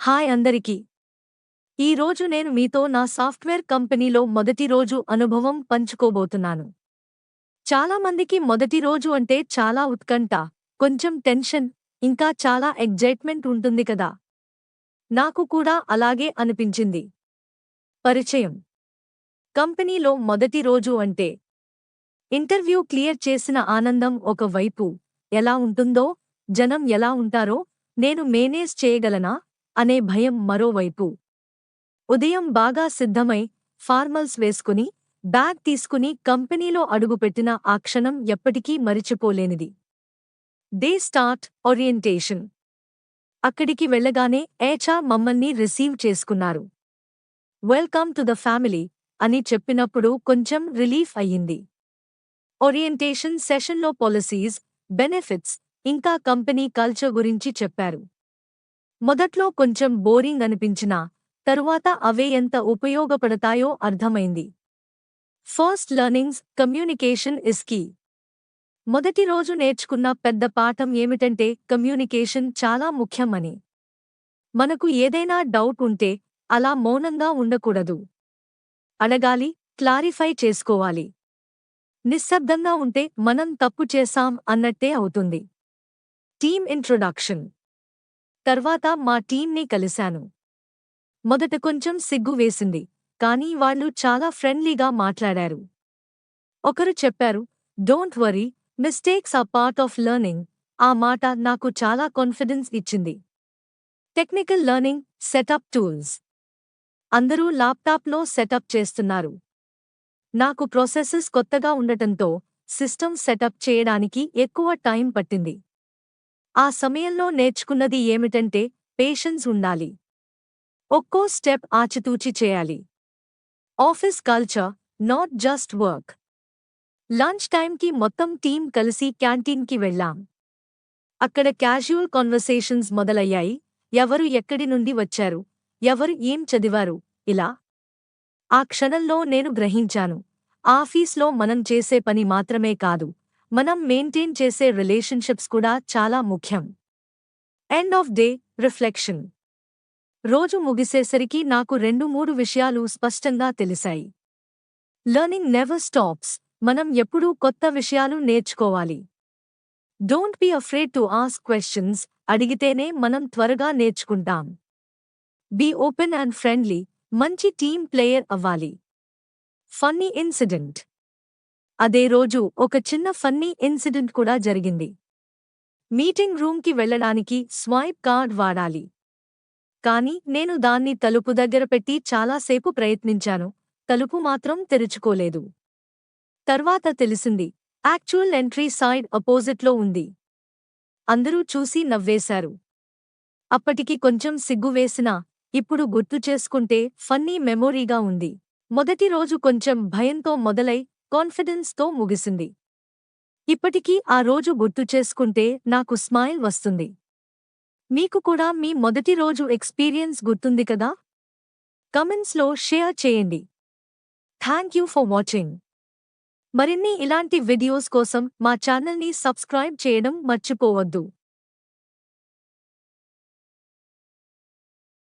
Hi అందరికీ. ఈరోజు నేను మీతో నా సాఫ్ట్వేర్ కంపెనీలో మొదటి రోజు అనుభవం పంచుకోబోతున్నాను. చాలామందికి మొదటి రోజు అంటే చాలా ఉత్కంఠ కొంచెం టెన్షన్ ఇంకా చాలా ఎగ్జైట్మెంట్ ఉంటుంది కదా. నాకు కూడా అలాగే అనిపించింది. పరిచయం. కంపెనీలో మొదటి రోజు అంటే ఇంటర్వ్యూ క్లియర్ చేసిన ఆనందం ఒక వైపు ఎలా ఉంటుందో జనం ఎలా ఉంటారో నేను మేనేజ్ చేయగలనా? అనే భయం మరోవైపు. ఉదయం బాగా సిద్ధమై ఫార్మల్స్ వేసుకుని బ్యాగ్ తీసుకుని కంపెనీలో అడుగుపెట్టిన ఆ క్షణం ఎప్పటికీ మరిచిపోలేనిది. They start orientation. అక్కడికి వెళ్ళగానే ఏచా మమ్మల్ని రిసీవ్ చేసుకున్నారు. వెల్కమ్ టు ద ఫ్యామిలీ అని చెప్పినప్పుడు కొంచెం రిలీఫ్ అయ్యింది. ఓరియంటేషన్ సెషన్లో పాలసీస్ బెనిఫిట్స్ ఇంకా కంపెనీ కల్చర్ గురించి చెప్పారు. మొదట్లో కొంచెం బోరింగ్ అనిపించినా తరువాత అవే ఎంత ఉపయోగపడతాయో అర్థమైంది. First learnings communication is key. మొదటి రోజు నేర్చుకున్న పెద్ద పాఠం ఏమిటంటే కమ్యూనికేషన్ చాలా ముఖ్యమని మనకు ఏదైనా డౌట్ ఉంటే అలా మౌనంగా ఉండకూడదు. అడగాలి క్లారిఫై చేసుకోవాలి. నిశ్శబ్దంగా ఉంటే మనం తప్పు చేశాం అన్నట్టే అవుతుంది. Team introduction. తర్వాత మా టీంని కలిశాను. మొదట కొంచెం సిగ్గు వేసింది కానీ వాళ్ళు చాలా ఫ్రెండ్లీగా మాట్లాడారు. ఒకరు చెప్పారు డోంట్ వరీ మిస్టేక్స్ ఆ పార్ట్ ఆఫ్ లెర్నింగ్. ఆ మాట నాకు చాలా కాన్ఫిడెన్స్ ఇచ్చింది. Technical learning setup tools. అందరూ ల్యాప్టాప్లో సెటప్ చేస్తున్నారు. నాకు ప్రాసెసెస్ కొత్తగా ఉండటంతో సిస్టమ్ సెటప్ చేయడానికి ఎక్కువ టైం పట్టింది. ఆ సమయంలో నేర్చుకున్నది ఏమిటంటే పేషెన్స్ ఉండాలి. ఒక్కో స్టెప్ ఆచితూచి చేయాలి. Office culture not just work lunch టైంకి మొత్తం టీం కలిసి క్యాంటీన్కి వెళ్ళాం. అక్కడ క్యాజువల్ కాన్వర్సేషన్స్ మొదలయ్యాయి. ఎవరు ఎక్కడి నుండి వచ్చారు? ఎవరు ఏం చదివారు? ఇలా. ఆ క్షణంలో నేను గ్రహించాను. ఆఫీస్లో మనం చేసే పని మాత్రమే కాదు. మనం మెయింటైన్ చేసే రిలేషన్షిప్స్ కూడా చాలా ముఖ్యం. ఎండ్ ఆఫ్ డే రిఫ్లెక్షన్ రోజు ముగిసేసరికి నాకు రెండు మూడు విషయాలు స్పష్టంగా తెలిసాయి. లర్నింగ్ నెవర్ స్టాప్స్ మనం ఎప్పుడూ కొత్త విషయాలు నేర్చుకోవాలి. Don't be afraid to ask questions అడిగితేనే మనం త్వరగా నేర్చుకుంటాం. బీ ఓపెన్ అండ్ ఫ్రెండ్లీ మంచి టీమ్ ప్లేయర్ అవ్వాలి. ఫన్నీ ఇన్సిడెంట్ అదే రోజు ఒక చిన్న ఫన్నీ ఇన్సిడెంట్ కూడా జరిగింది. మీటింగ్ రూమ్కి వెళ్ళడానికి స్వైప్ కార్డ్ వాడాలి. కాని నేను దాన్ని తలుపు దగ్గర పెట్టి చాలాసేపు ప్రయత్నించాను. తలుపు మాత్రం తెరుచుకోలేదు. తర్వాత తెలిసింది యాక్చువల్ ఎంట్రీ సైడ్ అపోజిట్లో ఉంది. అందరూ చూసి నవ్వేశారు. అప్పటికి కొంచెం సిగ్గువేసినా ఇప్పుడు గుర్తు చేసుకుంటే ఫన్నీ మెమోరీగా ఉంది. మొదటి రోజు కొంచెం భయంతో మొదలై కాన్ఫిడెన్స్తో ముగిసింది. ఇప్పటికీ ఆ రోజు గుర్తు చేసుకుంటే నాకు స్మైల్ వస్తుంది. మీకు కూడా మీ మొదటి రోజు ఎక్స్పీరియన్స్ గుర్తుంది కదా? కమెంట్స్లో షేర్ చేయండి. Thank you for watching. మరిన్ని ఇలాంటి వీడియోస్ కోసం మా ఛానల్ని సబ్స్క్రైబ్ చేయడం మర్చిపోవద్దు.